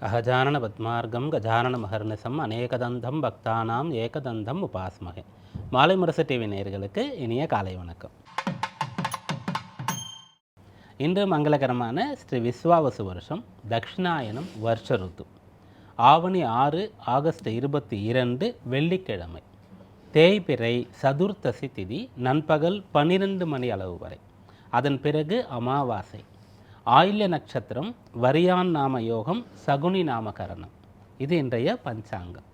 அகஜானன பத்மார்க்கம் கஜானன மகர்நிசம் அநேகதந்தம் பக்தானாம் ஏகதந்தம் உபாஸ்மகே மாலை முரசு டிவி நேயர்களுக்கு இனிய காலை வணக்கம். இன்று மங்களகரமான ஸ்ரீ விஸ்வாவசு வருஷம் தக்ஷிணாயனம் வருஷ ருத்து. ஆவணி ஆறு ஆகஸ்ட் இருபத்தி இரண்டு வெள்ளிக்கிழமை. தேய்பிறை சதுர்த்தசி திதி நண்பகல் பன்னிரண்டு மணி அளவு வரை. அதன் பிறகு அமாவாசை. ஆயில்ய நட்சத்திரம் வரியான் நாம யோகம் சகுனி நாமகரணம் இது இன்றைய பஞ்சாங்கம்.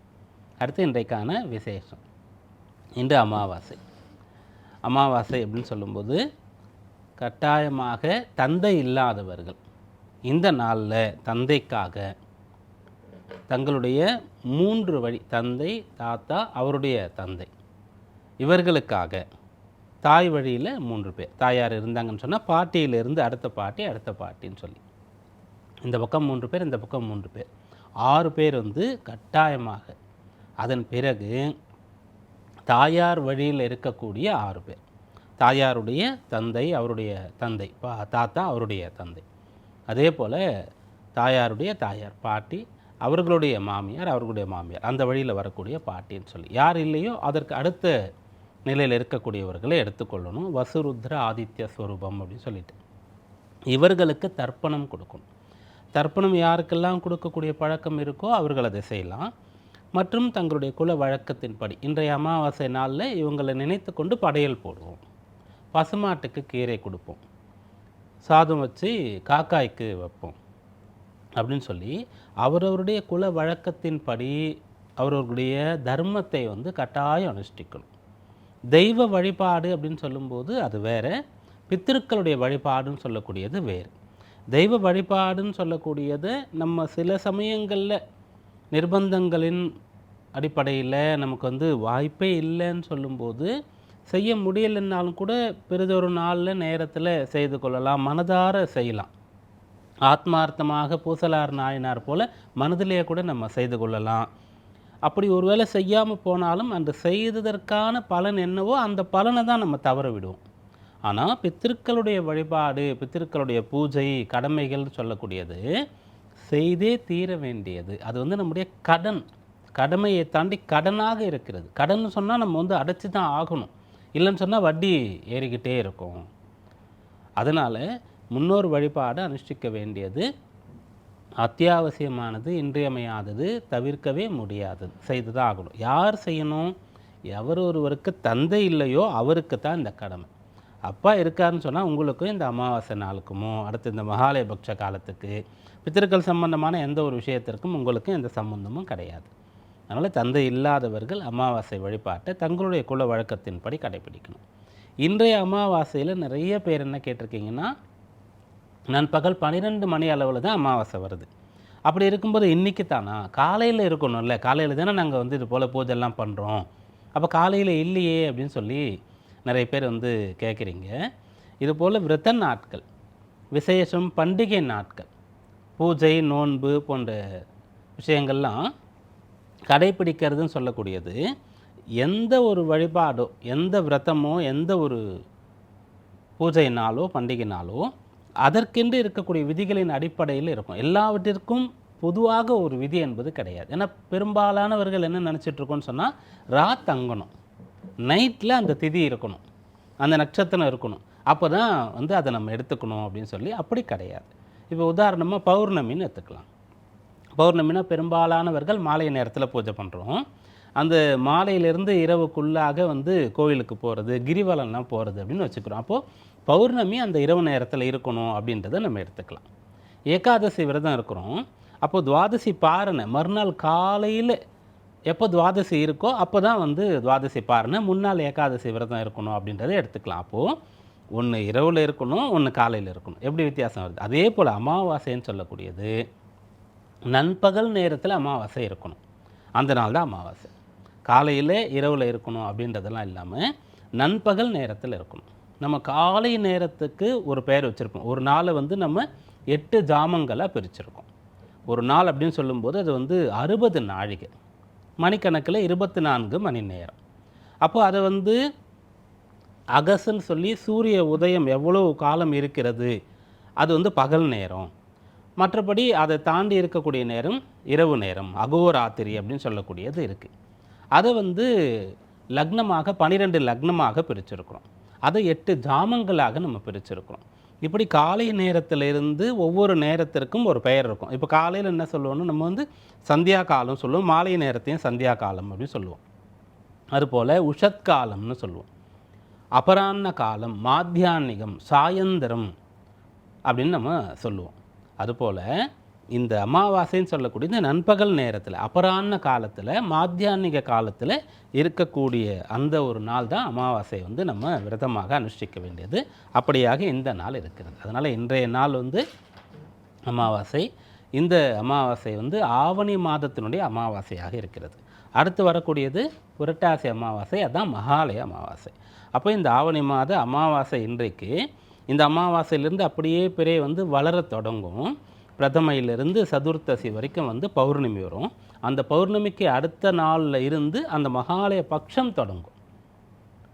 அடுத்து இன்றைக்கான விசேஷம். இன்று அமாவாசை. அமாவாசை அப்படின்னு சொல்லும்போது கட்டாயமாக தந்தை இல்லாதவர்கள் இந்த நாளில் தந்தைக்காக தங்களுடைய மூன்று வழி தந்தை தாத்தா அவருடைய தந்தை இவர்களுக்காக தாய் வழியில் மூன்று பேர். தாயார் இருந்தாங்கன்னு சொன்னால் பாட்டியிலிருந்து அடுத்த பாட்டி அடுத்த பாட்டின்னு சொல்லி. இந்த பக்கம் மூன்று பேர் இந்த பக்கம் மூன்று பேர். ஆறு பேர் வந்து கட்டாயமாக. அதன் பிறகு தாயார் வழியில் இருக்கக்கூடிய ஆறு பேர். தாயாருடைய தந்தை அவருடைய தந்தை பா தாத்தா அவருடைய தந்தை. அதே போல் தாயாருடைய தாயார் பாட்டி அவர்களுடைய மாமியார் அவர்களுடைய மாமியார். அந்த வழியில் வரக்கூடிய பாட்டின்னு சொல்லி. யார் இல்லையோ அதற்கு அடுத்த நிலையில் இருக்கக்கூடியவர்களை எடுத்துக்கொள்ளணும். வசுருத்ர ஆதித்ய ஸ்வரூபம் அப்படின்னு சொல்லிட்டு. இவர்களுக்கு தர்ப்பணம் கொடுக்கணும். தர்ப்பணம் யாருக்கெல்லாம் கொடுக்கக்கூடிய பழக்கம் இருக்கோ அவர்கள் அதை செய்யலாம். மற்றும் தங்களுடைய குல வழக்கத்தின்படி இன்றைய அமாவாசை நாளில் இவங்களை நினைத்து கொண்டு படையல் போடுவோம். பசுமாட்டுக்கு கீரை கொடுப்போம். சாதம் வச்சு காக்காய்க்கு வைப்போம். அப்படின்னு சொல்லி அவரவருடைய குல வழக்கத்தின்படி அவரவர்களுடைய தர்மத்தை வந்து கட்டாயம் அனுஷ்டிக்கணும். தெய்வ வழிபாடு அப்படின்னு சொல்லும்போது அது வேறு பித்திருக்களுடைய வழிபாடுன்னு சொல்லக்கூடியது வேறு. தெய்வ வழிபாடுன்னு சொல்லக்கூடியது நம்ம சில சமயங்களில் நிர்பந்தங்களின் அடிப்படையில் நமக்கு வந்து வாய்ப்பே இல்லைன்னு சொல்லும்போது செய்ய முடியலைன்னாலும் கூட பெரிதொரு நாளில் நேரத்தில் செய்து கொள்ளலாம் மனதார செய்யலாம். ஆத்மார்த்தமாக பூசலார் நாயனார் போல் மனதிலேயே கூட நம்ம செய்து கொள்ளலாம். அப்படி ஒருவேளை செய்யாமல் போனாலும் அந்த செய்ததற்கான பலன் என்னவோ அந்த பலனை தான் நம்ம தவற விடுவோம். ஆனால் பித்திருக்களுடைய வழிபாடு பித்திருக்களுடைய பூஜை கடமைகள் சொல்லக்கூடியது செய்தே தீர வேண்டியது. அது வந்து நம்முடைய கடன். கடமையை தாண்டி கடனாக இருக்கிறது. கடன் சொன்னால் நம்ம வந்து அடைச்சி தான் ஆகணும். இல்லைன்னு சொன்னால் வட்டி ஏறிக்கிட்டே இருக்கும். அதனால் முன்னோர் வழிபாடு அனுஷ்டிக்க வேண்டியது அத்தியாவசியமானது இன்றியமையாதது தவிர்க்கவே முடியாதது செய்து தான் ஆகணும். யார் செய்யணும்? எவர் ஒருவருக்கு தந்தை இல்லையோ அவருக்கு தான் இந்த கடமை. அப்பா இருக்காருன்னு சொன்னால் உங்களுக்கும் இந்த அமாவாசை நாளுக்குமோ அடுத்து இந்த மகாலயபக்ஷ காலத்துக்கு பித்திருக்கள் சம்பந்தமான எந்த ஒரு விஷயத்திற்கும் உங்களுக்கும் எந்த சம்பந்தமும் கிடையாது. அதனால் தந்தை இல்லாதவர்கள் அமாவாசை வழிபாட்டை தங்களுடைய குல வழக்கத்தின்படி கடைபிடிக்கணும். இன்றைய அமாவாசையில் நிறைய பேர் என்ன கேட்டிருக்கீங்கன்னா நண்பகல் பன்னிரெண்டு மணி அளவில் தான் அமாவாசை வருது. அப்படி இருக்கும்போது இன்றைக்கி தானா? காலையில் இருக்கணும்ல. காலையில் தானே நாங்கள் வந்து இது போல் பூஜைலாம் பண்ணுறோம் அப்போ காலையில் இல்லையே அப்படின்னு சொல்லி நிறைய பேர் வந்து கேட்குறீங்க. இது போல் விரத நாட்கள் விசேஷம் பண்டிகை நாட்கள் பூஜை நோன்பு போன்ற விஷயங்கள்லாம் கடைப்பிடிக்கிறதுன்னு சொல்லக்கூடியது. எந்த ஒரு வழிபாடோ எந்த விரதமோ எந்த ஒரு பூஜைனாலோ பண்டிகைனாலோ அதற்கென்று இருக்கக்கூடிய விதிகளின் அடிப்படையில் இருக்கும். எல்லாவற்றிற்கும் பொதுவாக ஒரு விதி என்பது கிடையாது. ஏன்னா பெரும்பாலானவர்கள் என்ன நினச்சிட்ருக்கோன்னு சொன்னால் ரா தங்கணும். நைட்டில் அந்த திதி இருக்கணும். அந்த நட்சத்திரம் இருக்கணும். அப்போ தான் வந்து அதை நம்ம எடுத்துக்கணும் அப்படின்னு சொல்லி அப்படி கிடையாது. இப்போ உதாரணமாக பௌர்ணமின்னு எடுத்துக்கலாம். பௌர்ணமினா பெரும்பாலானவர்கள் மாலை நேரத்தில் பூஜை பண்ணுறோம் அந்த மாலையிலேருந்து இரவுக்குள்ளாக வந்து கோவிலுக்கு போகிறது கிரிவலம்லாம் போகிறது அப்படின்னு வச்சுக்கிறோம். அப்போது பௌர்ணமி அந்த இரவு நேரத்தில் இருக்கணும் அப்படின்றத நம்ம எடுத்துக்கலாம். ஏகாதசி விரதம் இருக்கிறோம். அப்போது துவாதசி பாரணை மறுநாள் காலையில் எப்போ துவாதசி இருக்கோ அப்போ தான் வந்து துவாதசி பாரணை முன்னாள் ஏகாதசி விரதம் இருக்கணும் அப்படின்றத எடுத்துக்கலாம். அப்போது ஒன்று இரவில் இருக்கணும் ஒன்று காலையில் இருக்கணும். எப்படி வித்தியாசம் வருது? அதே போல் அமாவாசைன்னு சொல்லக்கூடியது நண்பகல் நேரத்தில் அமாவாசை இருக்கணும். அந்த நாள் தான் அமாவாசை. காலையில் இரவில் இருக்கணும் அப்படின்றதெல்லாம் இல்லாமல் நண்பகல் நேரத்தில் இருக்கணும். நம்ம காலை நேரத்துக்கு ஒரு பெயர் வச்சுருப்போம். ஒரு நாளை வந்து நம்ம எட்டு ஜாமங்களாக பிரிச்சிருக்கோம். ஒரு நாள் அப்படின்னு சொல்லும்போது அது வந்து அறுபது நாழிகை. மணிக்கணக்கில் இருபத்தி நான்கு மணி நேரம். அப்போ அதை வந்து அகசுன்னு சொல்லி சூரிய உதயம் எவ்வளோ காலம் இருக்கிறது? அது வந்து பகல் நேரம். மற்றபடி அதை தாண்டி இருக்கக்கூடிய நேரம் இரவு நேரம். அகோராத்திரி அப்படின்னு சொல்லக்கூடியது இருக்குது அதை வந்து லக்னமாக பனிரெண்டு லக்னமாக பிரிச்சிருக்கிறோம். அதை எட்டு ஜாமங்களாக நம்ம பிரிச்சிருக்கிறோம். இப்படி காலை நேரத்திலிருந்து ஒவ்வொரு நேரத்திற்கும் ஒரு பெயர் இருக்கும். இப்போ காலையில் என்ன சொல்லுவோம்னா நம்ம வந்து சந்தியா காலம் சொல்லுவோம் மாலை நேரத்தையும் சந்தியா காலம் அப்படின்னு சொல்லுவோம். அதுபோல் உஷத்காலம்னு சொல்லுவோம். அபராண்ண காலம் மாத்தியானிகம் சாயந்தரம் அப்படின்னு நம்ம சொல்லுவோம். அதுபோல் இந்த அமாவாசைன்னு சொல்லக்கூடிய இந்த நண்பகல் நேரத்தில் அபராண்ண காலத்தில் மாத்தியானிக காலத்தில் இருக்கக்கூடிய அந்த ஒரு நாள் தான் அமாவாசை வந்து நம்ம விரதமாக அனுஷ்டிக்க வேண்டியது. அப்படியாக இந்த நாள் இருக்கிறது. அதனால் இன்றைய நாள் வந்து அமாவாசை. இந்த அமாவாசை வந்து ஆவணி மாதத்தினுடைய அமாவாசையாக இருக்கிறது. அடுத்து வரக்கூடியது புரட்டாசி அமாவாசை அதுதான் மகாலய அமாவாசை. அப்போ இந்த ஆவணி மாத அமாவாசை இன்றைக்கு இந்த அமாவாசையிலேருந்து அப்படியே பிறைய வந்து வளரத் தொடங்கும். பிரதமையிலிருந்து சதுர்த்தசி வரைக்கும் வந்து பௌர்ணமி வரும். அந்த பௌர்ணமிக்கு அடுத்த நாளில் இருந்து அந்த மகாலய பட்சம் தொடங்கும்.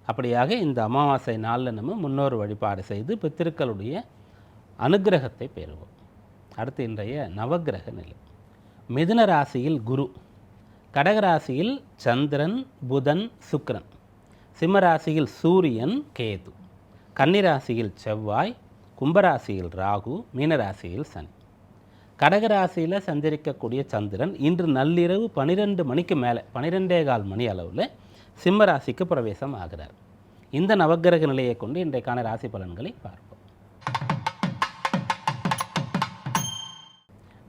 அப்படியாக இந்த அமாவாசை நாளில் நம்ம முன்னோர் வழிபாடு செய்து பித்திருக்களுடைய அனுகிரகத்தை பெறுவோம். அடுத்து இன்றைய நவக்கிரக நிலை. மிதுன ராசியில் குரு கடகராசியில் சந்திரன் புதன் சுக்ரன் சிம்மராசியில் சூரியன் கேது கன்னிராசியில் செவ்வாய் கும்பராசியில் ராகு மீனராசியில் சனி. கடகராசியில் சஞ்சரிக்கக்கூடிய சந்திரன் இன்று நள்ளிரவு பன்னிரெண்டு மணிக்கு மேலே பன்னிரெண்டே கால் மணி அளவில் சிம்ம ராசிக்கு பிரவேசம் ஆகிறார். இந்த நவக்கிரக நிலையை கொண்டு இன்றைக்கான ராசி பலன்களை பார்ப்போம்.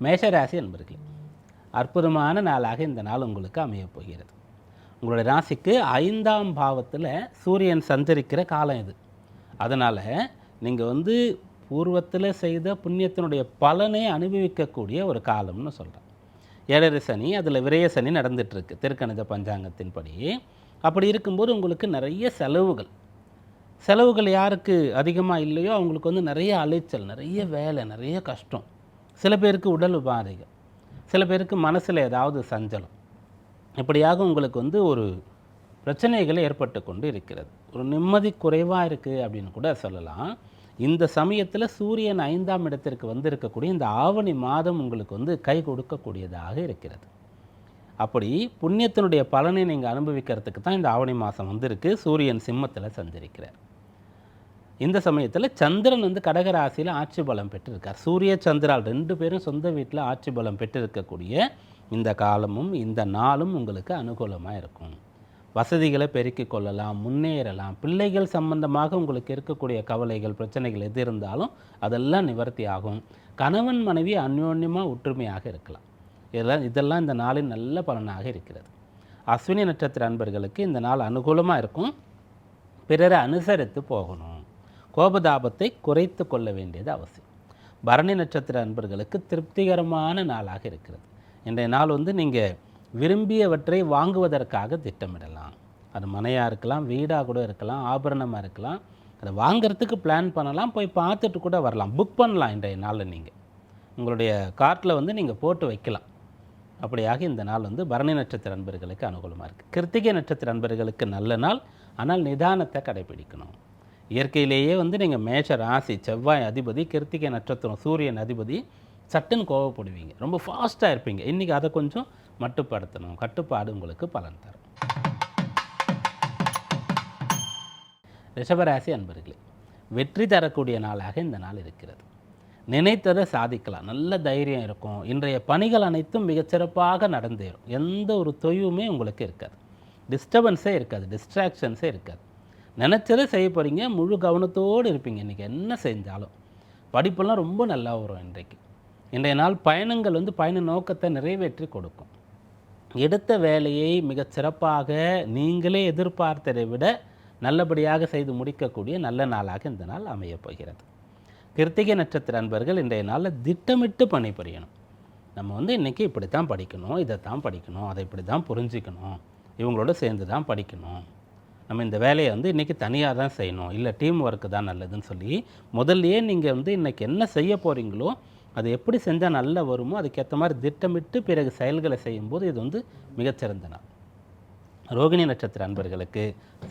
மேஷராசி என்பர்களே அற்புதமான நாளாக இந்த நாள் உங்களுக்கு அமையப் போகிறது. உங்களுடைய ராசிக்கு ஐந்தாம் பாவத்தில் சூரியன் சஞ்சரிக்கிற காலம் இது. அதனால் நீங்கள் வந்து பூர்வத்தில் செய்த புண்ணியத்தினுடைய பலனை அனுபவிக்கக்கூடிய ஒரு காலம்னு சொல்கிறேன் ஏழரை சனி அதில் விரய சனி நடந்துகிட்ருக்கு திருக்கணித பஞ்சாங்கத்தின்படி. அப்படி இருக்கும்போது உங்களுக்கு நிறைய செலவுகள். செலவுகள் யாருக்கு அதிகமாக இல்லையோ அவங்களுக்கு வந்து நிறைய அலைச்சல் நிறைய வேலை நிறைய கஷ்டம். சில பேருக்கு உடல் உபாதைகள். சில பேருக்கு மனசில் ஏதாவது சஞ்சலம். இப்படியாக உங்களுக்கு வந்து ஒரு பிரச்சனைகள் ஏற்பட்டு கொண்டு இருக்கிறது. ஒரு நிம்மதி குறைவாக இருக்குது அப்படின்னு கூட சொல்லலாம். இந்த சமயத்தில் சூரியன் ஐந்தாம் இடத்திற்கு வந்திருக்கக்கூடிய இந்த ஆவணி மாதம் உங்களுக்கு வந்து கை கொடுக்கக்கூடியதாக இருக்கிறது. அப்படி புண்ணியத்தினுடைய பலனை நீங்கள் அனுபவிக்கிறதுக்கு தான் இந்த ஆவணி மாதம் வந்திருக்கு. சூரியன் சிம்மத்தில் சந்திருக்கிறார். இந்த சமயத்தில் சந்திரன் வந்து கடகராசியில் ஆட்சி பலம் பெற்றிருக்கார். சூரிய சந்திரால் ரெண்டு பேரும் சொந்த வீட்டில் ஆட்சி பலம் பெற்றிருக்கக்கூடிய இந்த காலமும் இந்த நாளும் உங்களுக்கு அனுகூலமாக இருக்கும். வசதிகளை பெருக்கிக் கொள்ளலாம் முன்னேறலாம். பிள்ளைகள் சம்பந்தமாக உங்களுக்கு இருக்கக்கூடிய கவலைகள் பிரச்சனைகள் எது இருந்தாலும் அதெல்லாம் நிவர்த்தி ஆகும். கணவன் மனைவி அந்யோன்யமாக ஒற்றுமையாக இருக்கலாம். இதெல்லாம் இதெல்லாம் இந்த நாளின் நல்ல பலனாக இருக்கிறது. அஸ்வினி நட்சத்திர அன்பர்களுக்கு இந்த நாள் அனுகூலமாக இருக்கும். பிறரை அனுசரித்து போகணும். கோபதாபத்தை குறைத்து கொள்ள வேண்டியது அவசியம். பரணி நட்சத்திர அன்பர்களுக்கு திருப்திகரமான நாளாக இருக்கிறது. இன்றைய நாள் வந்து நீங்கள் விரும்பியவற்றை வாங்குவதற்காக திட்டமிடலாம். அது மனையாக இருக்கலாம் வீடாக கூட இருக்கலாம் ஆபரணமாக இருக்கலாம். அதை வாங்குறதுக்கு பிளான் பண்ணலாம் போய் பார்த்துட்டு கூட வரலாம். புக் பண்ணலாம் இன்றைய நாளில் நீங்கள் உங்களுடைய கார்ட்டில் வந்து நீங்கள் போட்டு வைக்கலாம். அப்படியாக இந்த நாள் வந்து பரணி நட்சத்திர அன்பர்களுக்கு அனுகூலமாக இருக்குது கிருத்திகை நட்சத்திர அன்பர்களுக்கு நல்ல நாள். ஆனால் நிதானத்தை கடைபிடிக்கணும். இயற்கையிலேயே வந்து நீங்கள் மேஷ ராசி செவ்வாய் அதிபதி கிருத்திகை நட்சத்திரம் சூரியன் அதிபதி சட்டுன்னு கோவப்படுவீங்க. ரொம்ப ஃபாஸ்ட்டாக இருப்பீங்க. இன்றைக்கி அதை கொஞ்சம் மட்டுப்படுத்தணும். கட்டுப்பாடு உங்களுக்கு பலன் தரும். ரிஷபராசி அன்பர்களே வெற்றி தரக்கூடிய நாளாக இந்த நாள் இருக்கிறது. நினைத்ததை சாதிக்கலாம். நல்ல தைரியம் இருக்கும். இன்றைய பணிகள் அனைத்தும் மிகச்சிறப்பாக நடந்தேறும். எந்த ஒரு தொய்வுமே உங்களுக்கு இருக்காது. டிஸ்டர்பன்ஸே இருக்காது. டிஸ்ட்ராக்ஷன்ஸே இருக்காது. நினச்சதை செய்ய போகிறீங்க முழு கவனத்தோடு இருப்பீங்க. இன்றைக்கி என்ன செஞ்சாலும். படிப்பெல்லாம் ரொம்ப நல்லா வரும் இன்றைக்கு. இன்றைய நாள் பயணங்கள் வந்து பயண நோக்கத்தை நிறைவேற்றி கொடுக்கும். எடுத்த வேலையை மிகச் சிறப்பாக நீங்களே எதிர்பார்த்ததை விட நல்லபடியாக செய்து முடிக்கக்கூடிய நல்ல நாளாக இந்த நாள் அமையப் போகிறது. கிருத்திகை நட்சத்திர அன்பர்கள் இன்றைய நாளில் திட்டமிட்டு பணிபுரியணும். நம்ம வந்து இன்றைக்கி இப்படி தான் படிக்கணும் இதை தான் படிக்கணும் அதை இப்படி தான் புரிஞ்சிக்கணும் இவங்களோட சேர்ந்து தான் படிக்கணும். நம்ம இந்த வேலையை வந்து இன்றைக்கி தனியாக தான் செய்யணும் இல்லை டீம் ஒர்க்கு தான் நல்லதுன்னு சொல்லி முதல்லையே நீங்கள் வந்து இன்றைக்கி என்ன செய்ய போகிறீங்களோ அது எப்படி செஞ்சால் நல்லா வருமோ அதுக்கேற்ற மாதிரி திட்டமிட்டு பிறகு செயல்களை செய்யும்போது இது வந்து மிகச்சிறந்த நாள். ரோகிணி நட்சத்திர அன்பர்களுக்கு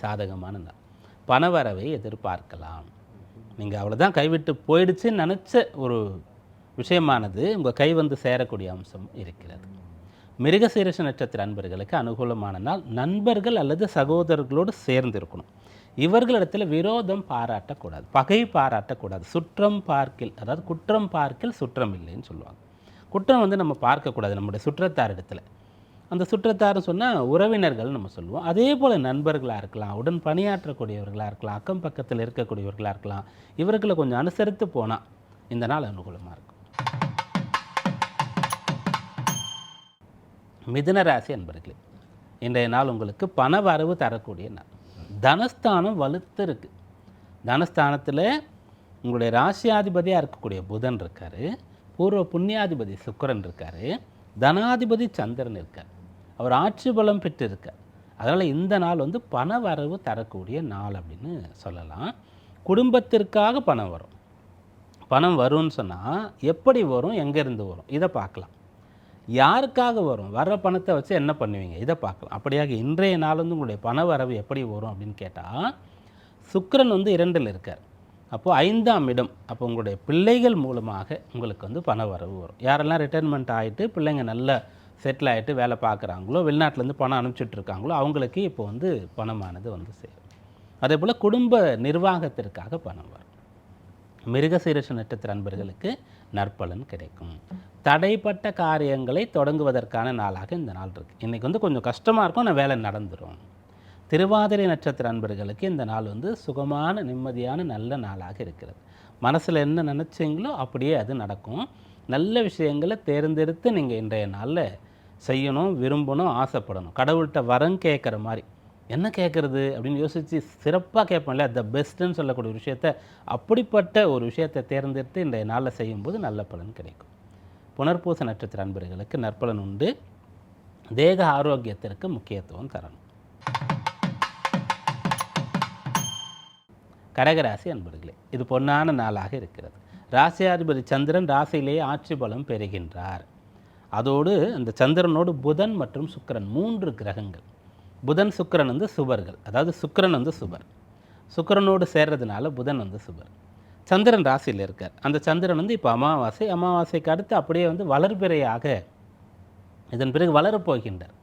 சாதகமான நாள். பணவரவை எதிர்பார்க்கலாம். நீங்கள் அவ்வளோதான் கைவிட்டு போயிடுச்சுன்னு நினச்ச ஒரு விஷயமானது உங்கள் கை வந்து சேரக்கூடிய அம்சம் இருக்கிறது. மிருகசீரிஷ நட்சத்திர அன்பர்களுக்கு அனுகூலமான நாள். நண்பர்கள் அல்லது சகோதரர்களோடு சேர்ந்து இருக்கணும் இவர்களிடத்தில் விரோதம் பாராட்டக்கூடாது பகை பாராட்டக்கூடாது. சுற்றம் பார்க்கில் அதாவது குற்றம் பார்க்கில் சுற்றம் இல்லைன்னு சொல்லுவாங்க. குற்றம் வந்து நம்ம பார்க்கக்கூடாது நம்முடைய சுற்றத்தார் இடத்துல அந்த சுற்றத்தார்னு சொன்னால் உறவினர்கள் நம்ம சொல்லுவோம். அதே போல் நண்பர்களாக இருக்கலாம் உடன் பணியாற்றக்கூடியவர்களாக இருக்கலாம் அக்கம் பக்கத்தில் இருக்கக்கூடியவர்களாக இருக்கலாம். இவர்களை கொஞ்சம் அனுசரித்து போனால் இந்த நாள் அனுகூலமாக இருக்கும். மிதுன ராசி அன்பர்களே இன்றைய நாள் உங்களுக்கு பண வரவு தரக்கூடிய நாள். தனஸ்தானம் வலுத்து இருக்குது தனஸ்தானத்தில் உங்களுடைய ராசியாதிபதியாக இருக்கக்கூடிய புதன் இருக்கார். பூர்வ புண்ணியாதிபதி சுக்கரன் இருக்கார். தனாதிபதி சந்திரன் இருக்கார். அவர் ஆட்சி பலம் பெற்று இருக்கார் அதனால் இந்த நாள் வந்து பண வரவு தரக்கூடிய நாள் அப்படின்னு சொல்லலாம். குடும்பத்திற்காக பணம் வரும். பணம் வரும்னு சொன்னால் எப்படி வரும்? எங்கேருந்து வரும்? இதை பார்க்கலாம். யாருக்காக வரும்? வர்ற பணத்தை வச்சு என்ன பண்ணுவீங்க? இதை பார்க்கலாம். அப்படியாக இன்றைய நாள் வந்து உங்களுடைய பண வரவு எப்படி வரும் அப்படின்னு கேட்டால் சுக்கரன் வந்து இரண்டில் இருக்கார். அப்போது ஐந்தாம் இடம் அப்போ உங்களுடைய பிள்ளைகள் மூலமாக உங்களுக்கு வந்து பண வரவு வரும். யாரெல்லாம் ரிட்டைர்மெண்ட் ஆகிட்டு பிள்ளைங்க நல்ல செட்டில் ஆகிட்டு வேலை பார்க்குறாங்களோ வெளிநாட்டிலேருந்து பணம் அனுப்பிச்சிட்ருக்காங்களோ அவங்களுக்கு இப்போ வந்து பணமானது வந்து சேரும். அதே போல் குடும்ப நிர்வாகத்திற்காக பணம் வரும். மிருகசீரிஷ நட்சத்திர அன்பர்களுக்கு நற்பலன் கிடைக்கும். தடைப்பட்ட காரியங்களை தொடங்குவதற்கான நாளாக இந்த நாள் இருக்குது இன்றைக்கி வந்து கொஞ்சம் கஷ்டமாக இருக்கும் ஆனால் வேலை நடந்துடும் திருவாதிரை நட்சத்திர அன்பர்களுக்கு இந்த நாள் வந்து சுகமான நிம்மதியான நல்ல நாளாக இருக்கிறது. மனசில் என்ன நினச்சிங்களோ அப்படியே அது நடக்கும். நல்ல விஷயங்களை தேர்ந்தெடுத்து நீங்கள் இன்றைய நாளில் செய்யணும் விரும்பணும் ஆசைப்படணும். கடவுள்கிட்ட வரம் கேட்குற மாதிரி. என்ன கேட்குறது அப்படின்னு யோசித்து சிறப்பாக கேட்போம்ல த பெஸ்ட்டுன்னு சொல்லக்கூடிய விஷயத்த அப்படிப்பட்ட ஒரு விஷயத்தை தேர்ந்தெடுத்து இந்த நாளில் செய்யும்போது நல்ல பலன் கிடைக்கும். புனர்பூச நட்சத்திர அன்பர்களுக்கு நற்பலன் உண்டு. தேக ஆரோக்கியத்திற்கு முக்கியத்துவம் தரணும். கடகராசி அன்பர்களே இது பொன்னான நாளாக இருக்கிறது. ராசியாதிபதி சந்திரன் ராசியிலேயே ஆட்சி பலம் பெறுகின்றார். அதோடு அந்த சந்திரனோடு புதன் மற்றும் சுக்கிரன் மூன்று கிரகங்கள். புதன் சுக்கிரன் வந்து சுபர்கள். அதாவது சுக்கரன் வந்து சுபர். சுக்கரனோடு சேர்றதுனால புதன் வந்து சுபர். சந்திரன் ராசியில் இருக்கார். அந்த சந்திரன் வந்து இப்போ அமாவாசை அமாவாசைக்கு அடுத்து அப்படியே வந்து வளர்பிறையாக இதன் பிறகு வளரப்போகின்றார்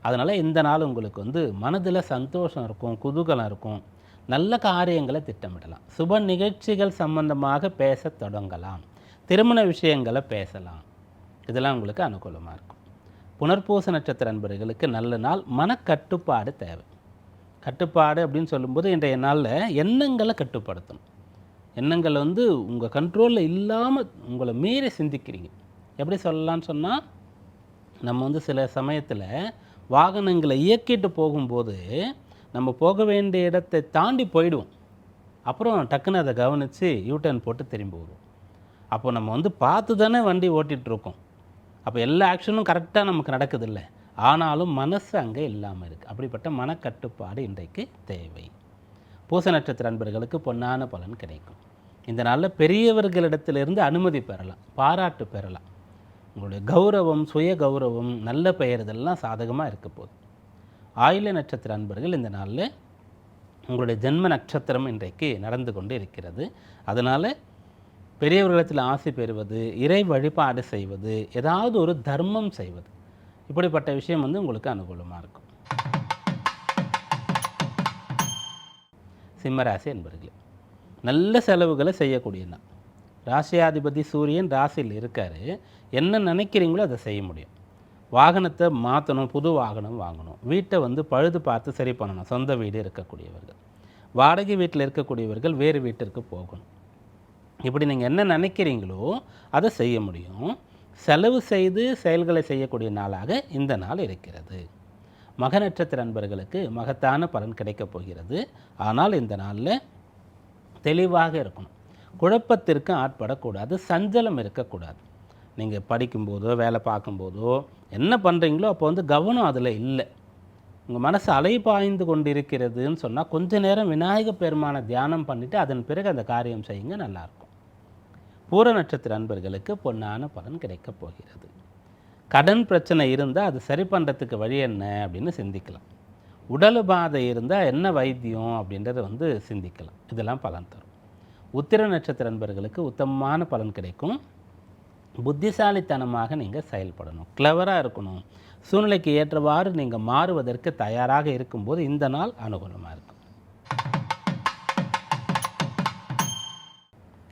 அதனால் இந்த நாள் உங்களுக்கு வந்து மனதில் சந்தோஷம் இருக்கும் குதூகலம் இருக்கும். நல்ல காரியங்களை திட்டமிடலாம். சுப நிகழ்ச்சிகள் சம்பந்தமாக பேசத் தொடங்கலாம். திருமண விஷயங்களை பேசலாம். இதெல்லாம் உங்களுக்கு அனுகூலமாக இருக்கும். புனர்பூச நட்சத்திர அன்பர்களுக்கு நல்ல நாள் மனக்கட்டுப்பாடு தேவை. கட்டுப்பாடு அப்படின்னு சொல்லும்போது இன்றைய நாளில் எண்ணங்களை கட்டுப்படுத்தணும் எண்ணங்கள் வந்து உங்கள் கண்ட்ரோலில் இல்லாமல் உங்களை மீறி சிந்திக்கிறீங்க. எப்படி சொல்லலாம்னு சொன்னால் நம்ம வந்து சில சமயத்தில் வாகனங்களை இயக்கிட்டு போகும்போது நம்ம போக வேண்டிய இடத்தை தாண்டி போயிடுவோம். அப்புறம் டக்குன்னு அதை கவனித்து யூ டர்ன் போட்டு திரும்பி வருவோம். அப்போ நம்ம வந்து பார்த்து தானே வண்டி ஓட்டிகிட்ருக்கோம் அப்போ எல்லா ஆக்ஷனும் கரெக்டாக நமக்கு நடக்குதில்ல. ஆனாலும் மனசு அங்கே இல்லாமல் இருக்குது அப்படிப்பட்ட மனக்கட்டுப்பாடு இன்றைக்கு தேவை. பூச நட்சத்திர அன்பர்களுக்கு பொன்னான பலன் கிடைக்கும். இந்த நாளில் பெரியவர்களிடத்திலிருந்து அனுமதி பெறலாம் பாராட்டு பெறலாம். உங்களுடைய கௌரவம் சுய கௌரவம் நல்ல பெயர் இதெல்லாம் சாதகமாக இருக்க போகுது. ஆயில நட்சத்திர அன்பர்கள் இந்த நாளில் உங்களுடைய ஜென்ம நட்சத்திரம் இன்றைக்கு நடந்து கொண்டு இருக்கிறது. அதனால் பெரியவர்களிடத்தில் ஆசை பெறுவது இறை வழிபாடு செய்வது ஏதாவது ஒரு தர்மம் செய்வது. இப்படிப்பட்ட விஷயம் வந்து உங்களுக்கு அனுகூலமாக இருக்கும். சிம்மராசி என்பர்களே நல்ல செலவுகளை செய்யக்கூடிய நாள். ராசியாதிபதி சூரியன் ராசியில் இருக்கார். என்ன நினைக்கிறீங்களோ அதை செய்ய முடியும். வாகனத்தை மாற்றணும் புது வாகனம் வாங்கணும். வீட்டை வந்து பழுது பார்த்து சரி பண்ணணும். சொந்த வீடு இருக்கக்கூடியவர்கள். வாடகை வீட்டில் இருக்கக்கூடியவர்கள் வேறு வீட்டிற்கு போகணும். இப்படி நீங்கள் என்ன நினைக்கிறீங்களோ அதை செய்ய முடியும். செலவு செய்து செயல்களை செய்யக்கூடிய நாளாக இந்த நாள் இருக்கிறது. மக நட்சத்திர நண்பர்களுக்கு மகத்தான பலன் கிடைக்கப் போகிறது. ஆனால் இந்த நாளில் தெளிவாக இருக்கணும். குழப்பத்திற்கு ஆட்படக்கூடாது சஞ்சலம் இருக்கக்கூடாது. நீங்கள் படிக்கும்போதோ வேலை பார்க்கும்போதோ என்ன பண்ணுறீங்களோ அப்போ வந்து கவனம் அதில் இல்லை. உங்கள் மனசு அலைபாய்ந்து கொண்டு இருக்கிறதுன்னு சொன்னால் கொஞ்ச நேரம் விநாயகப் பெருமான தியானம் பண்ணிவிட்டு அதன் பிறகு அந்த காரியம் செய்யுங்க நல்லாயிருக்கும் பூர நட்சத்திர அன்பர்களுக்கு பொன்னான பலன் கிடைக்கப் போகிறது. கடன் பிரச்சனை இருந்தால் அது சரி பண்ணுறதுக்கு வழி என்ன அப்படின்னு சிந்திக்கலாம். உடல் பாதை இருந்தால் என்ன வைத்தியம் அப்படின்றத வந்து சிந்திக்கலாம். இதெல்லாம் பலன் தரும். உத்திர நட்சத்திர அன்பர்களுக்கு உத்தமமான பலன் கிடைக்கும். புத்திசாலித்தனமாக நீங்கள் செயல்படணும். கிளவராக இருக்கணும். சூழ்நிலைக்கு ஏற்றவாறு நீங்கள் மாறுவதற்கு தயாராக இருக்கும்போது இந்த நாள் அனுகூலமாக இருக்கும்.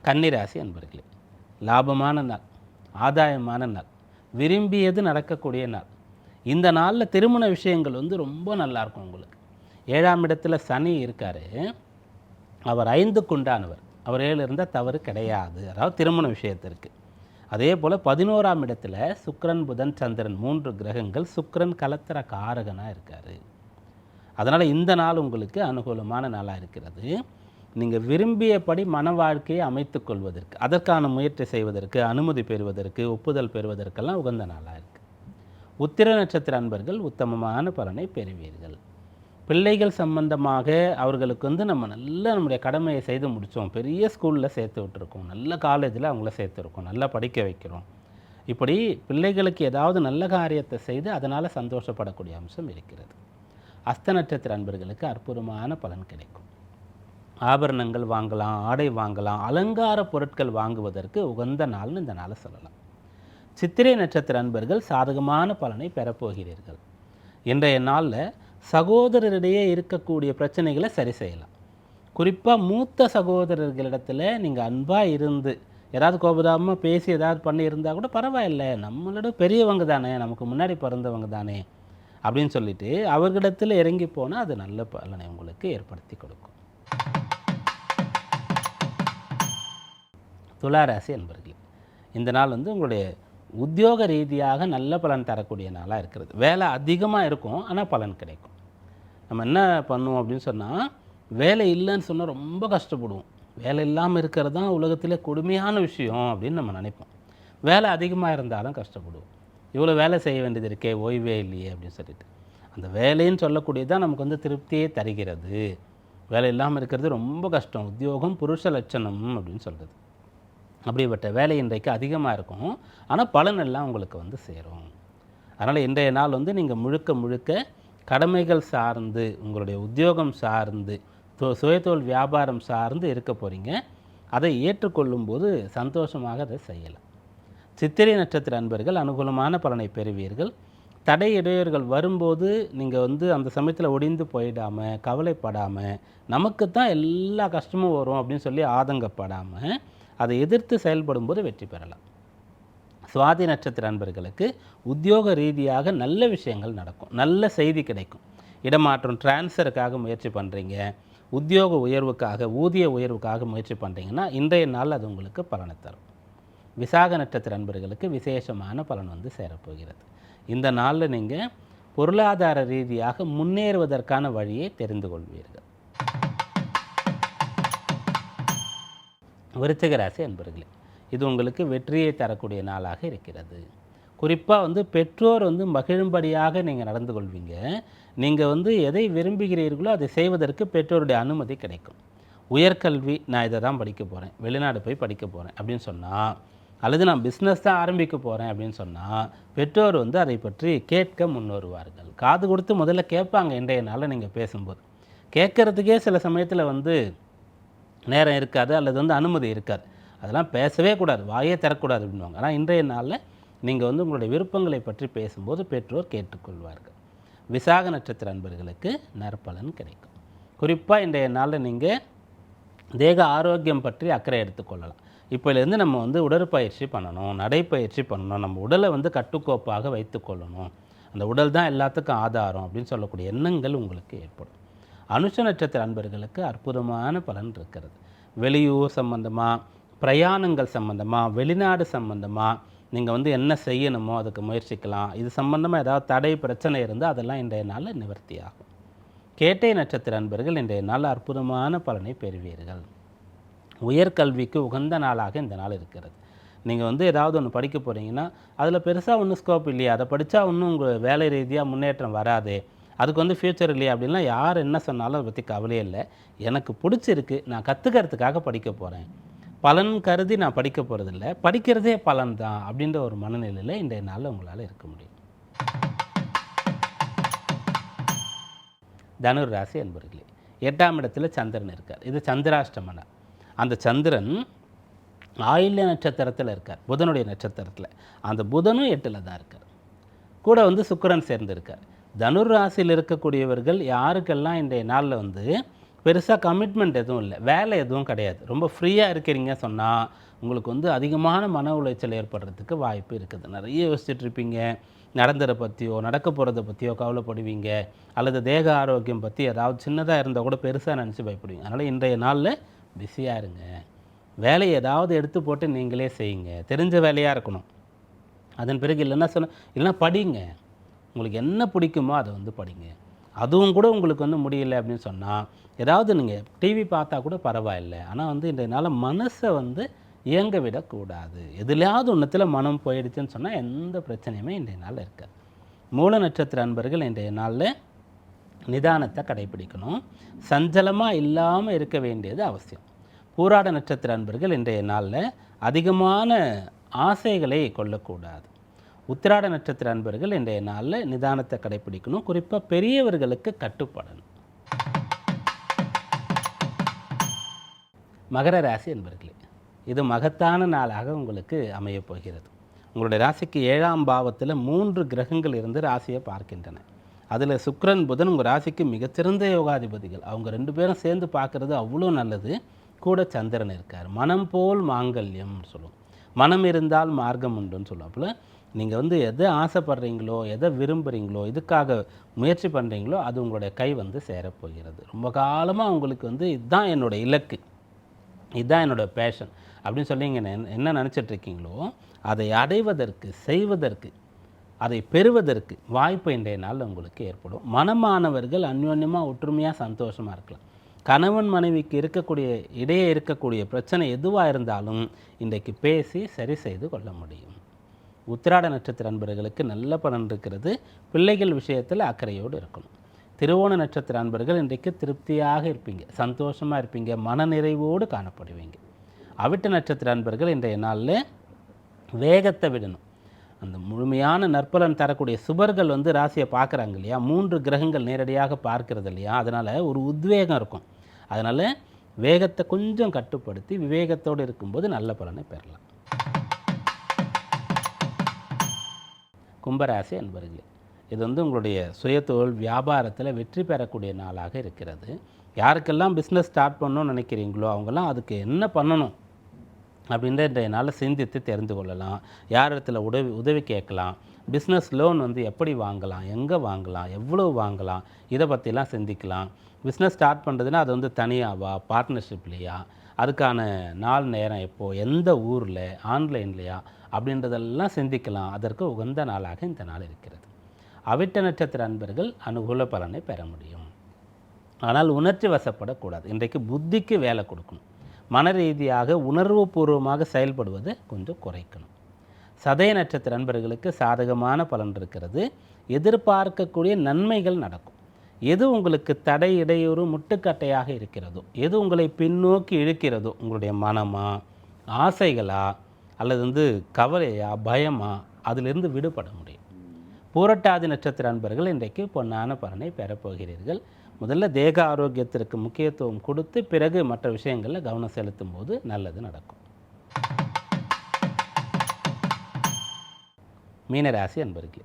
கன்னிராசி அன்பர்களே லாபமான நாள் ஆதாயமான நாள் விரும்பியது நடக்கக்கூடிய நாள். இந்த நாளில் திருமண விஷயங்கள் வந்து ரொம்ப நல்லா இருக்கும் உங்களுக்கு. ஏழாம் இடத்துல சனி இருக்கார். அவர் ஐந்துக்குண்டானவர் அவர் ஏழு இருந்தால் தவறு கிடையாது. அதாவது திருமண விஷயத்திற்கு அதே போல் பதினோராம் இடத்துல சுக்ரன் புதன் சந்திரன் மூன்று கிரகங்கள் சுக்ரன் கலத்திர காரகனாக இருக்கார். அதனால் இந்த நாள் உங்களுக்கு அனுகூலமான நாளாக இருக்கிறது. நீங்கள் விரும்பியபடி மன வாழ்க்கையை அமைத்து கொள்வதற்கு அதற்கான முயற்சி செய்வதற்கு அனுமதி பெறுவதற்கு ஒப்புதல் பெறுவதற்கெல்லாம் உகந்த நாளாக இருக்குது உத்திர நட்சத்திர அன்பர்கள் உத்தமமான பலனை பெறுவீர்கள். பிள்ளைகள் சம்பந்தமாக அவர்களுக்கு வந்து நம்ம நல்ல நம்முடைய கடமையை செய்து முடித்தோம் பெரிய ஸ்கூலில் சேர்த்து விட்டுருக்கோம். நல்ல காலேஜில் அவங்கள சேர்த்துருக்கோம். நல்லா படிக்க வைக்கிறோம். இப்படி பிள்ளைகளுக்கு ஏதாவது நல்ல காரியத்தை செய்து அதனால் சந்தோஷப்படக்கூடிய அம்சம் இருக்கிறது. அஸ்த நட்சத்திர அன்பர்களுக்கு அற்புதமான பலன் கிடைக்கும். ஆபரணங்கள் வாங்கலாம் ஆடை வாங்கலாம் அலங்கார பொருட்கள் வாங்குவதற்கு உகந்த நாள்னு இந்த நாளை சொல்லலாம். சித்திரை நட்சத்திர அன்பர்கள் சாதகமான பலனை பெறப்போகிறீர்கள். இன்றைய நாளில் சகோதரரிடையே இருக்கக்கூடிய பிரச்சனைகளை சரி செய்யலாம். குறிப்பாக மூத்த சகோதரர்களிடத்தில் நீங்கள் அன்பாக இருந்து ஏதாவது கோபதாபமாக பேசி ஏதாவது பண்ணி இருந்தால் கூட பரவாயில்ல நம்மளோட பெரியவங்க தானே நமக்கு முன்னாடி பிறந்தவங்க தானே அப்படின்னு சொல்லிட்டு அவர்களிடத்தில் இறங்கி போனால் அது நல்ல பலனை உங்களுக்கு ஏற்படுத்தி கொடுக்கும். துளாராசி என்பர்கள் இந்த நாள் வந்து உங்களுடைய உத்தியோக ரீதியாக நல்ல பலன் தரக்கூடிய நாளாக இருக்கிறது. வேலை அதிகமாக இருக்கும் ஆனால் பலன் கிடைக்கும். நம்ம என்ன பண்ணுவோம் அப்படின்னு சொன்னால் வேலை இல்லைன்னு சொன்னால் ரொம்ப கஷ்டப்படுவோம். வேலை இல்லாமல் இருக்கிறது தான் உலகத்தில் கொடுமையான விஷயம் அப்படின்னு நம்ம நினைப்போம். வேலை அதிகமாக இருந்தாலும் கஷ்டப்படுவோம். இவ்வளோ வேலை செய்ய வேண்டியது இருக்கே ஓய்வே இல்லையே அப்படின்னு சொல்லிட்டு. அந்த வேலைன்னு சொல்லக்கூடியது தான் நமக்கு வந்து திருப்தியே தருகிறது. வேலை இல்லாமல் இருக்கிறது ரொம்ப கஷ்டம். உத்தியோகம் புருஷ லட்சணம் அப்படின்னு சொல்கிறது அப்படிப்பட்ட வேலை இன்றைக்கு அதிகமாக இருக்கும். ஆனால் பலன் எல்லாம் உங்களுக்கு வந்து சேரும். அதனால் இன்றைய நாள் வந்து நீங்கள் முழுக்க முழுக்க கடமைகள் சார்ந்து உங்களுடைய உத்தியோகம் சார்ந்து சுயத்தொழில் வியாபாரம் சார்ந்து இருக்க போகிறீங்க அதை ஏற்றுக்கொள்ளும்போது சந்தோஷமாக அதை செய்யலாம். சித்திரை நட்சத்திர அன்பர்கள் அனுகூலமான பலனை பெறுவீர்கள். தடை இடையூறுகள் வரும்போது நீங்கள் வந்து அந்த சமயத்தில் ஒடிந்து போயிடாமல் கவலைப்படாமல் நமக்கு தான் எல்லா கஷ்டமும் வரும் அப்படின்னு சொல்லி ஆதங்கப்படாமல் அதை எதிர்த்து செயல்படும்போது வெற்றி பெறலாம். சுவாதி நட்சத்திர அன்பர்களுக்கு உத்தியோக ரீதியாக நல்ல விஷயங்கள் நடக்கும். நல்ல செய்தி கிடைக்கும். இடமாற்றம் டிரான்ஸ்ஃபருக்காக முயற்சி பண்ணுறீங்க உத்தியோக உயர்வுக்காக ஊதிய உயர்வுக்காக முயற்சி பண்ணுறீங்கன்னா இன்றைய நாள் அது உங்களுக்கு பலனை தரும். விசாக நட்சத்திர அன்பர்களுக்கு விசேஷமான பலன் வந்து சேரப்போகிறது. இந்த நாளில் நீங்கள் பொருளாதார ரீதியாக முன்னேறுவதற்கான வழியை தெரிந்து கொள்வீர்கள். விருச்சிக ராசி அன்பர்களே இது உங்களுக்கு வெற்றியை தரக்கூடிய நாளாக இருக்கிறது. குறிப்பாக வந்து பெற்றோர் வந்து மகிழும்படியாக நீங்கள் நடந்து கொள்வீங்க. நீங்கள் வந்து எதை விரும்புகிறீர்களோ அதை செய்வதற்கு பெற்றோருடைய அனுமதி கிடைக்கும். உயர்கல்வி நான் இதை தான் படிக்க போகிறேன் வெளிநாடு போய் படிக்க போகிறேன் அப்படின்னு சொன்னால் அல்லது நான் பிஸ்னஸ் தான் ஆரம்பிக்க போகிறேன் அப்படின்னு சொன்னால் பெற்றோர் வந்து அதை பற்றி கேட்க முன்வருவார்கள். காது கொடுத்து முதல்ல கேட்பாங்க இன்றைய நாளில் நீங்கள் பேசும்போது. கேட்குறதுக்கே சில சமயத்தில் வந்து நேரம் இருக்காது அல்லது வந்து அனுமதி இருக்காது. அதெல்லாம் பேசவே கூடாது. வாயே தரக்கூடாது அப்படின்வாங்க ஆனால் இன்றைய நாளில் நீங்கள் வந்து உங்களுடைய விருப்பங்களை பற்றி பேசும்போது பெற்றோர் கேட்டுக்கொள்வார்கள். விசாக நட்சத்திர அன்பர்களுக்கு நற்பலன் கிடைக்கும். குறிப்பாக இன்றைய நாளில் நீங்கள் தேக ஆரோக்கியம் பற்றி அக்கறை எடுத்துக்கொள்ளலாம் இப்போலேருந்து நம்ம வந்து உடற்பயிற்சி பண்ணணும் நடைப்பயிற்சி பண்ணணும் நம்ம உடலை வந்து கட்டுக்கோப்பாக வைத்துக்கொள்ளணும் அந்த உடல் தான் எல்லாத்துக்கும் ஆதாரம் அப்படின்னு சொல்லக்கூடிய எண்ணங்கள் உங்களுக்கு ஏற்படும். அனுஷ நட்சத்திர அன்பர்களுக்கு அற்புதமான பலன் இருக்கிறது. வெளியூர் சம்பந்தமாக பிரயாணங்கள் சம்பந்தமாக வெளிநாடு சம்பந்தமாக நீங்கள் வந்து என்ன செய்யணுமோ அதுக்கு முயற்சிக்கலாம். இது சம்பந்தமாக ஏதாவது தடை பிரச்சனை இருந்தால் அதெல்லாம் இன்றைய நாளில் நிவர்த்தி ஆகும். கேட்டை நட்சத்திர அன்பர்கள் இன்றைய நாள் அற்புதமான பலனை பெறுவீர்கள். உயர்கல்விக்கு உகந்த நாளாக இந்த நாள் இருக்கிறது. நீங்கள் வந்து ஏதாவது ஒன்று படிக்க போகிறீங்கன்னா அதில் பெருசாக ஒன்றும் ஸ்கோப் இல்லையா. அதை படித்தா ஒன்றும் உங்கள் வேலை ரீதியாக முன்னேற்றம் வராது. அதுக்கு வந்து ஃப்யூச்சர் இல்லையா அப்படின்லாம் யார் என்ன சொன்னாலும் அதை பற்றி கவலையே இல்லை. எனக்கு பிடிச்சிருக்கு நான் கற்றுக்கிறதுக்காக படிக்க போகிறேன் பலன் கருதி நான் படிக்க போகிறதில்ல படிக்கிறதே பலன் தான் அப்படின்ற ஒரு மனநிலையில் இன்றைய நாளில் உங்களால் இருக்க முடியும். தனுர் ராசி என்பர்களே எட்டாம் இடத்துல சந்திரன் இருக்கார். இது சந்திராஷ்டமனா? அந்த சந்திரன் ஆயில்ய நட்சத்திரத்தில் இருக்கார். புதனுடைய நட்சத்திரத்தில். அந்த புதனும் எட்டில் தான் இருக்கார். கூட வந்து சுக்கிரன் சேர்ந்திருக்கார். தனுர் ராசியில் இருக்கக்கூடியவர்கள் யாருக்கெல்லாம் இன்றைய நாளில் வந்து பெருசாக கமிட்மெண்ட் எதுவும் இல்லை வேலை எதுவும் கிடையாது. ரொம்ப ஃப்ரீயாக இருக்கிறீங்க சொன்னால் உங்களுக்கு வந்து அதிகமான மன உளைச்சல் ஏற்படுறதுக்கு வாய்ப்பு இருக்குது. நிறைய யோசிச்சுட்டு இருப்பீங்க. நடந்ததை பற்றியோ நடக்க போகிறத பற்றியோ கவலைப்படுவீங்க. அல்லது தேக ஆரோக்கியம் பற்றி ஏதாவது சின்னதாக இருந்தால் கூட பெருசாக நினச்சி பயப்படுவீங்க. அதனால் இன்றைய நாளில் பிஸியாக இருங்க. வேலையை ஏதாவது எடுத்து போட்டு நீங்களே செய்யுங்க. தெரிஞ்ச வேலையாக இருக்கணும். அதன் பிறகு இல்லைன்னா சொன்ன இல்லைன்னா படிங்க. உங்களுக்கு என்ன பிடிக்குமோ அதை வந்து படிங்க. அதுவும் கூட உங்களுக்கு வந்து முடியலை அப்படின்னு சொன்னால் ஏதாவது நீங்கள் டிவி பார்த்தா கூட பரவாயில்லை. ஆனால் வந்து இன்றைய நாளில் மனசை வந்து இயங்க விடக்கூடாது. எதுலையாவது ஒன்றத்தில் மனம் போயிடுச்சுன்னு சொன்னால் எந்த பிரச்சனையுமே இன்றைய நாளில் இருக்காது. மூல நட்சத்திர அன்பர்கள் இன்றைய நாளில் நிதானத்தை கடைபிடிக்கணும். சஞ்சலமாக இல்லாமல் இருக்க வேண்டியது அவசியம். பூராட நட்சத்திர அன்பர்கள் இன்றைய நாளில் அதிகமான ஆசைகளை கொள்ளக்கூடாது. உத்திராட நட்சத்திர அன்பர்கள் இன்றைய நாளில் நிதானத்தை கடைபிடிக்கணும். குறிப்பாக பெரியவர்களுக்கு கட்டுப்படணும். மகர ராசி என்பர்களே இது மகத்தான நாளாக உங்களுக்கு அமையப் போகிறது. உங்களுடைய ராசிக்கு ஏழாம் பாவத்தில் மூன்று கிரகங்கள் இருந்து ராசியை பார்க்கின்றன. அதில் சுக்ரன் புதன் உங்கள் ராசிக்கு மிகச்சிறந்த யோகாதிபதிகள். அவங்க ரெண்டு பேரும் சேர்ந்து பார்க்குறது அவ்வளோ நல்லது. கூட சந்திரன் இருக்கார். மனம் போல் மாங்கல்யம்னு சொல்லுவோம். மனம் இருந்தால் மார்க்கம் உண்டுன்னு சொல்லுவாப்புல. நீங்கள் வந்து எதை ஆசைப்படுறீங்களோ எதை விரும்புகிறீங்களோ இதுக்காக முயற்சி பண்ணுறீங்களோ அது உங்களுடைய கை வந்து சேரப்போகிறது ரொம்ப காலமாக உங்களுக்கு வந்து இதுதான் என்னோட இலக்கு. இதுதான் என்னோட பேஷன் அப்படின்னு சொல்லி நீங்கள் என்ன நினச்சிட்டு இருக்கீங்களோ அதை அடைவதற்கு செய்வதற்கு அதை பெறுவதற்கு வாய்ப்பு இன்றைய நாள் உங்களுக்கு ஏற்படும். மனமானவர்கள் அந்யோன்யமாக ஒற்றுமையாக சந்தோஷமாக இருக்கலாம். கணவன் மனைவிக்கு இருக்கக்கூடிய இடையே இருக்கக்கூடிய பிரச்சனை எதுவாக இருந்தாலும் இன்றைக்கு பேசி சரி செய்து கொள்ள முடியும். உத்திராட நட்சத்திர அன்பர்களுக்கு நல்ல பலன் இருக்கிறது. பிள்ளைகள் விஷயத்தில் அக்கறையோடு இருக்கணும். திருவோண நட்சத்திர அன்பர்கள் இன்றைக்கு திருப்தியாக இருப்பீங்க. சந்தோஷமாக இருப்பீங்க. மனநிறைவோடு காணப்படுவீங்க. அவிட்ட நட்சத்திர அன்பர்கள் இன்றைய நாளில் வேகத்தை விடணும். அந்த முழுமையான நற்பலன் தரக்கூடிய சுபர்கள் வந்து ராசியை பார்க்குறாங்க இல்லையா? மூன்று கிரகங்கள் நேரடியாக பார்க்கறது இல்லையா? அதனால் ஒரு உத்வேகம் இருக்கும். அதனால் வேகத்தை கொஞ்சம் கட்டுப்படுத்தி விவேகத்தோடு இருக்கும்போது நல்ல பலனை பெறலாம். கும்பராசி அன்பர்களே இது வந்து உங்களுடைய சுயதொழில் வியாபாரத்தில் வெற்றி பெறக்கூடிய நாளாக இருக்கிறது. யாருக்கெல்லாம் பிஸ்னஸ் ஸ்டார்ட் பண்ணணும்னு நினைக்கிறீங்களோ அவங்கெல்லாம் அதுக்கு என்ன பண்ணணும் அப்படின்ற இன்றைய நாளில் சிந்தித்து தெரிந்து கொள்ளலாம். யார் இடத்துல உதவி உதவி கேட்கலாம். பிஸ்னஸ் லோன் வந்து எப்படி வாங்கலாம் எங்கே வாங்கலாம் எவ்வளோ வாங்கலாம் இதை பற்றிலாம் சிந்திக்கலாம். பிஸ்னஸ் ஸ்டார்ட் பண்ணுறதுன்னா அது வந்து தனியாவா பார்ட்னர்ஷிப்லையா அதுக்கான நாள் நேரம் எப்போது எந்த ஊரில் ஆன்லைன்லையா அப்படின்றதெல்லாம் சிந்திக்கலாம். அதற்கு உகந்த நாளாக இந்த நாள் இருக்கிறது. அவிட்ட நட்சத்திர அன்பர்கள் அனுகூல பலனை பெற முடியும். ஆனால் உணர்ச்சி வசப்படக்கூடாது. இன்றைக்கு புத்திக்கு வேலை கொடுக்கணும். மன ரீதியாக உணர்வுபூர்வமாக செயல்படுவதை கொஞ்சம் குறைக்கணும். சதய நட்சத்திர அன்பர்களுக்கு சாதகமான பலன் இருக்கிறது. எதிர்பார்க்கக்கூடிய நன்மைகள் நடக்கும். எது உங்களுக்கு தடை இடையூறு முட்டுக்கட்டையாக இருக்கிறதோ எது உங்களை பின்னோக்கி இழுக்கிறதோ உங்களுடைய மனமா ஆசைகளா அல்லது வந்து கவலையா பயமா அதிலிருந்து விடுபட முடியும். பூரட்டாதி நட்சத்திர அன்பர்கள் இன்றைக்கு பொன்னான பலனை பெறப்போகிறீர்கள் முதல்ல தேக ஆரோக்கியத்திற்கு முக்கியத்துவம் கொடுத்து பிறகு மற்ற விஷயங்களில் கவனம் செலுத்தும் போது நல்லது நடக்கும். மீனராசி அன்பருக்கு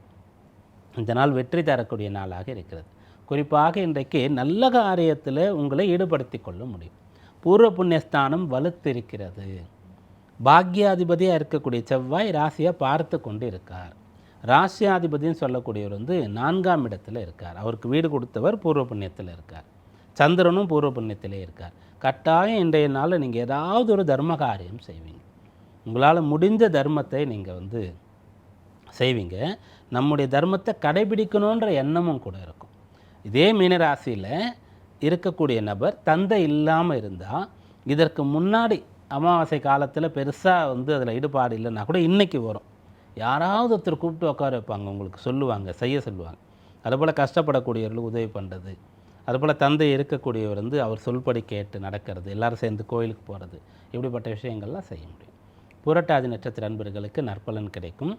இந்த நாள் வெற்றி தரக்கூடிய நாளாக இருக்கிறது. குறிப்பாக இன்றைக்கு நல்ல காரியத்தில் உங்களை ஈடுபடுத்தி கொள்ள முடியும். பூர்வ புண்ணியஸ்தானம் வலுத்திருக்கிறது. பாக்யாதிபதியாக இருக்கக்கூடிய செவ்வாய் ராசியை பார்த்து கொண்டு இருக்கார் ராசியாதிபதினு சொல்லக்கூடியவர் வந்து நான்காம் இடத்துல இருக்கார். அவருக்கு வீடு கொடுத்தவர் பூர்வ புண்ணியத்தில் இருக்கார். சந்திரனும் பூர்வ புண்ணியத்திலே இருக்கார். கட்டாயம் இன்றைய நாளில் நீங்கள் ஏதாவது ஒரு தர்ம காரியம் செய்வீங்க. உங்களால் முடிஞ்ச தர்மத்தை நீங்கள் வந்து செய்வீங்க. நம்முடைய தர்மத்தை கடைபிடிக்கணுன்ற எண்ணமும் கூட இருக்கும். இதே மீனராசியில் இருக்கக்கூடிய நபர் தந்தை இல்லாமல் இருந்தால் இதற்கு முன்னாடி அமாவாசை காலத்தில் பெருசாக வந்து அதில் ஈடுபாடு இல்லைன்னா கூட இன்றைக்கி வரும். யாராவது ஒருத்தர் கூப்பிட்டு உட்கார வைப்பாங்க உங்களுக்கு சொல்லுவாங்க செய்ய சொல்லுவாங்க. அதுபோல் கஷ்டப்படக்கூடியவர்களுக்கு உதவி பண்ணுறது அதுபோல் தந்தை இருக்கக்கூடியவர் வந்து அவர் சொல்படி கேட்டு நடக்கிறது எல்லோரும் சேர்ந்து கோயிலுக்கு போகிறது இப்படிப்பட்ட விஷயங்கள்லாம் செய்ய முடியும். புரட்டாதி நட்சத்திர அன்பர்களுக்கு நற்பலன் கிடைக்கும்.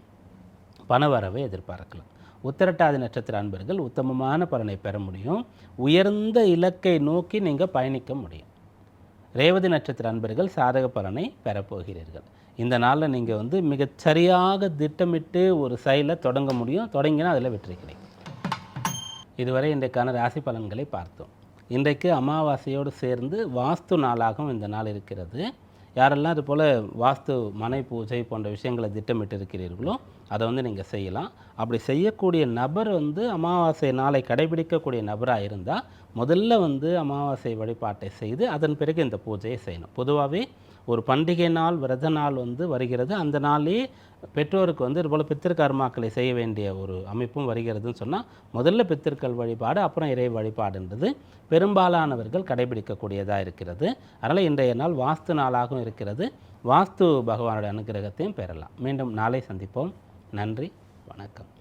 பணவரவை எதிர்பார்க்கலாம். உத்திரட்டாதி நட்சத்திர அன்பர்கள் உத்தமமான பலனை பெற முடியும். உயர்ந்த இலக்கை நோக்கி நீங்கள் பயணிக்க முடியும். ரேவதி நட்சத்திர அன்பர்கள் சாதக பலனை பெறப்போகிறீர்கள். இந்த நாளில் நீங்கள் வந்து மிகச் சரியாக திட்டமிட்டு ஒரு செயலை தொடங்க முடியும். தொடங்கினா அதில் வெற்றி கிடைக்கும். இதுவரை இன்றைக்கான ராசி பலன்களை பார்த்தோம். இன்றைக்கு அமாவாசையோடு சேர்ந்து வாஸ்து நாளாகவும் இந்த நாள் இருக்கிறது. யாரெல்லாம் இது போல் வாஸ்து மனை பூஜை போன்ற விஷயங்களை திட்டமிட்டு இருக்கிறீர்களோ அதை வந்து நீங்கள் செய்யலாம். அப்படி செய்யக்கூடிய நபர் வந்து அமாவாசை நாளை கடைபிடிக்கக்கூடிய நபராக இருந்தால் முதல்ல வந்து அமாவாசை வழிபாட்டை செய்து அதன் பிறகு இந்த பூஜையை செய்யணும். பொதுவாகவே ஒரு பண்டிகை நாள் விரத நாள் வந்து வருகிறது. அந்த நாளே பெற்றோருக்கு வந்து இதுபோல் பித்திருக்கர்மாக்களை செய்ய வேண்டிய ஒரு அமைப்பும் வருகிறதுன்னு சொன்னால் முதல்ல பித்திருக்கள் வழிபாடு அப்புறம் இறை வழிபாடுன்றது பெரும்பாலானவர்கள் கடைபிடிக்கக்கூடியதாக இருக்கிறது. அதனால் இன்றைய நாள் வாஸ்து நாளாகவும் இருக்கிறது. வாஸ்து பகவானுடைய அனுகிரகத்தையும் பெறலாம். மீண்டும் நாளை சந்திப்போம். நன்றி. வணக்கம்.